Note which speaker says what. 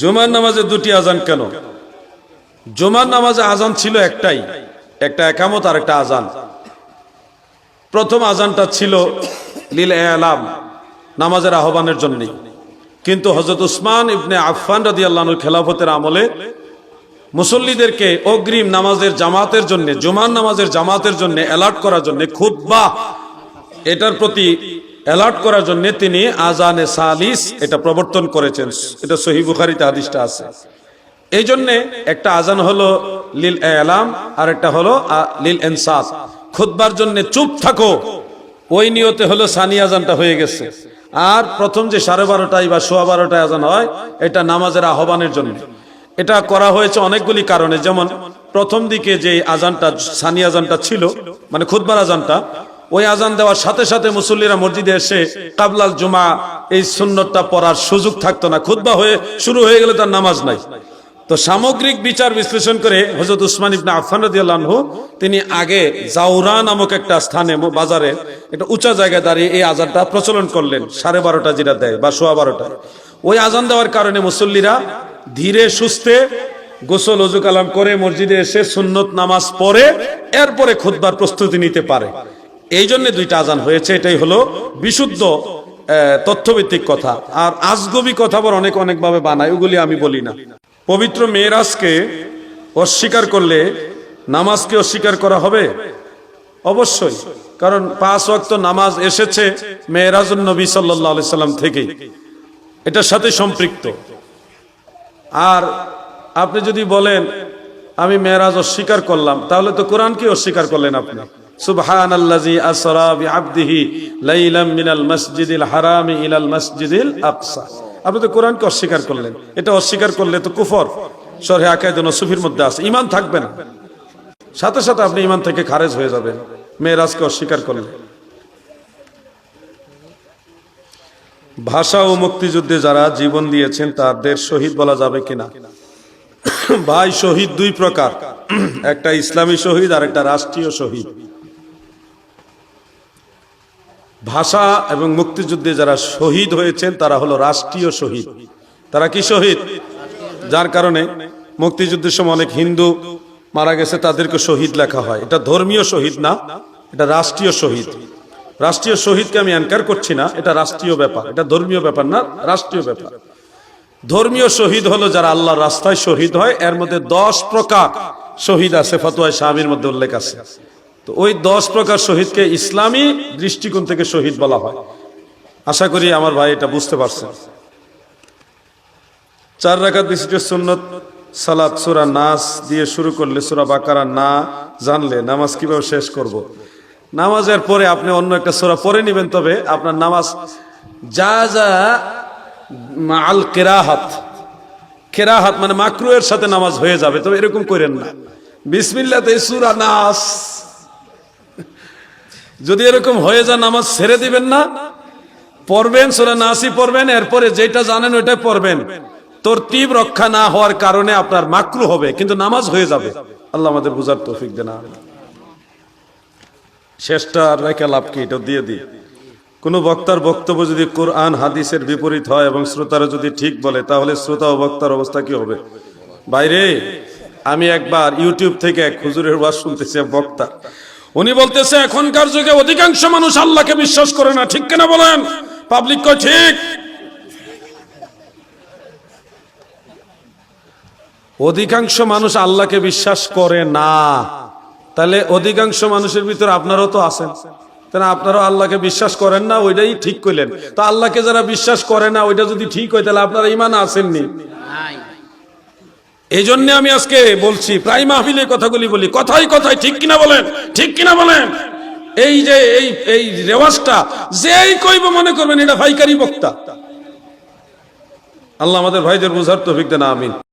Speaker 1: জুমার নামাজে দুটি আজান কেন? জুমার নামাজে আজান ছিল একটাই, একটা একামত আর একটা আজান। প্রথম আজানটা ছিল লীল এলাম, নামাজের আহ্বানের জন্যে। কিন্তু হজরত উসমান ইবনে আফফান রাদি আল্লাহর খেলাফতের আমলে মুসল্লিদেরকে অগ্রিম নামাজের জামাতের জন্য, জুমার নামাজের জামাতের জন্য অ্যালার্ট করার জন্য খুদ্া এটার প্রতি অ্যালার্ট করার জন্য তিনি আজানে সালিস এটা প্রবর্তন করেছেন। এটা সহি বুখারিতে হাদিসটা আছে। এই জন্যে একটা আজান হলো লিল এলাম আর একটা হলো লিল এনসাস খুদবার জন্য চুপ থাকো। ওই নিয়তে হলো সানি আজানটা হয়ে গেছে। আর প্রথম যে সাড়ে বারোটায় বা সোয়া বারোটায় আজান হয়, এটা নামাজের আহ্বানের জন্য। এটা করা হয়েছে অনেকগুলি কারণে। যেমন, প্রথম দিকে যে আজানটা সানি আজানটা ছিল মানে খুদবার আজানটা ওই আজান দেওয়ার সাথে সাথে মুসল্লিরা মসজিদে এসে কাবলাল জুমা এই সুন্নতটা পড়ার সুযোগ থাকতো না। খুদ্া হয়ে শুরু হয়ে গেলে তার নামাজ নাই। তো সামগ্রিক বিচার বিশ্লেষণ করে হজরত উসমান ইবনে আফফান রাদিয়াল্লাহু তিনি আগে জাউরা নামক একটা স্থানে বাজারে একটা উঁচা জায়গায় দাঁড়িয়ে এই আজানটা প্রচলন করলেন। সাড়ে বারোটা যেটা দেয় বা সোয়া বারোটা। ওই আজান দেওয়ার কারণে মুসল্লিরা ধীরে সুস্থে গোসল অজু কালাম করে মসজিদে এসে সুন্নত নামাজ পড়ে, এরপরে খুদ্বার প্রস্তুতি নিতে পারে। এই জন্য দুইটা আজান হয়েছে, এটাই হলো বিশুদ্ধ তথ্যভিত্তিক কথা। আর আজগবি কথা আবার অনেক অনেকভাবে বানায়, ওগুলি আমি বলি না। পবিত্র মেয়েরাজকে অস্বীকার করলে নামাজকে অস্বীকার করা হবে? অবশ্যই, কারণ পাঁচ ওয়াক্ত নামাজ এসেছে মেয়েরাজুল নবী সাল্লাহ সাল্লাম থেকেই এটার সাথে সম্পৃক্ত। আর আপনি যদি বলেন, আমি মেয়েরাজ অস্বীকার করলাম, তাহলে তো কোরআনকে অস্বীকার করলেন আপনি। সুবহানাল্লাযী আসরা বিআবদিহি লাইলাম মিনাল মাসজিদিল হারামি ইলাল মাসজিদিল আকসা। আপনি তো কোরআনকে অস্বীকার করলেন। এটা অস্বীকার করলে তো কুফর। শরহে আকায়েদ নসুফির মধ্যে আছে। ঈমান থাকবে না। সাথে সাথে আপনি ঈমান থেকে খারেজ হয়ে যাবেন। মেয়েরাজকে অস্বীকার করলে। ভাষা ও মুক্তিযুদ্ধে যারা জীবন দিয়েছেন, তাদের শহীদ বলা যাবে কিনা? ভাই শহীদ দুই প্রকার। একটা ইসলামী শহীদ আর একটা রাষ্ট্রীয় শহীদ। ভাষা এবং মুক্তিযুদ্ধে যারা শহীদ হয়েছেন, তারা হলো রাষ্ট্রীয় শহীদ। তারা কি শহীদ? যার কারণে মুক্তিযুদ্ধের সময় অনেক হিন্দু মারা গেছে, তাদেরকে শহীদ লেখা হয়। এটা ধর্মীয় শহীদ না, এটা রাষ্ট্রীয় শহীদ। রাষ্ট্রীয় শহীদকে আমি অ্যানকার করছি না, এটা রাষ্ট্রীয় ব্যাপার। এটা ধর্মীয় ব্যাপার না, রাষ্ট্রীয় ব্যাপার। ধর্মীয় শহীদ হলো যারা আল্লাহর রাস্তায় শহীদ হয়, এর মধ্যে দশ প্রকার শহীদ আছে ফতোয়ায় স্বামীর মধ্যে উল্লেখ আছে। তো ওই দশ প্রকার শহীদকে ইসলামী দৃষ্টিকোণ থেকে শহীদ বলা হয়। আশা করি আমার ভাই এটা বুঝতে পারছেন চার রাকাত বিশিষ্ট সুন্নত সালাত সুরা নাস দিয়ে শুরু করলে সুরা বাকারা না জানলে নামাজ কীভাবে শেষ করব। নামাজের পরে আপনি অন্য একটা সুরা পরে নেবেন, তবে আপনার নামাজ যা যা আল কেরাহাত কেরাহাত মানে মাকরুয়ের সাথে নামাজ হয়ে যাবে, তবে এরকম করেন না। বিসমিল্লাতে সুরা নাস। যদি এরকম হয়ে যায়, নামাজ ছেড়ে দিবেন না। পড়বেন, সুরা নাসি পড়বেন, এরপরে যেটা জানেন ওইটা পড়বেন। তোর তীব রক্ষা না হওয়ার কারণে আপনার মাকরু হবে, কিন্তু নামাজ হয়ে যাবে। আল্লাহ আমাদের বুঝার তৌফিক দেন শেষটা রেখে লাভ কি, এটা দিয়ে দিই। কোন বক্তার বক্তব্য যদি কোরআন, হাদিসের বিপরীত হয় এবং শ্রোতারা যদি ঠিক বলে, তাহলে শ্রোতা ও বক্তার অবস্থা কি হবে? বাইরে, আমি একবার ইউটিউব থেকে এক হুজুরের ওয়াজ শুনতেছি বক্তা। উনি বলতেছে, এখনকার যুগে অধিকাংশ মানুষ আল্লাহকে বিশ্বাস করে না। ঠিক কিনা বলেন? পাবলিক কয়, ঠিক। অধিকাংশ মানুষ আল্লাহকে বিশ্বাস করে না। তাহলে অধিকাংশ মানুষের ভিতরে আপনারও তো আছেন তাহলে আপনারাও আল্লাহকে বিশ্বাস করেন না, ওইটাই ঠিক করলেন তো আল্লাহকে যারা বিশ্বাস করে না, ওইটা যদি ঠিক হয়, তাহলে আপনারা ইমান আসেননি। এই জন্য আমি আজকে বলছি, প্রায় মাহফিলে কথাগুলি বলি। কথাই কথাই, ঠিক কিনা বলেন? ঠিক কিনা বলেন? এই যে, এই এই রেওয়াজটা, যেই কইব মনে করবেন, এটা ভাইকারি বক্তা। আল্লাহ আমাদের ভাইদের বুঝার তো দেন, আমিন।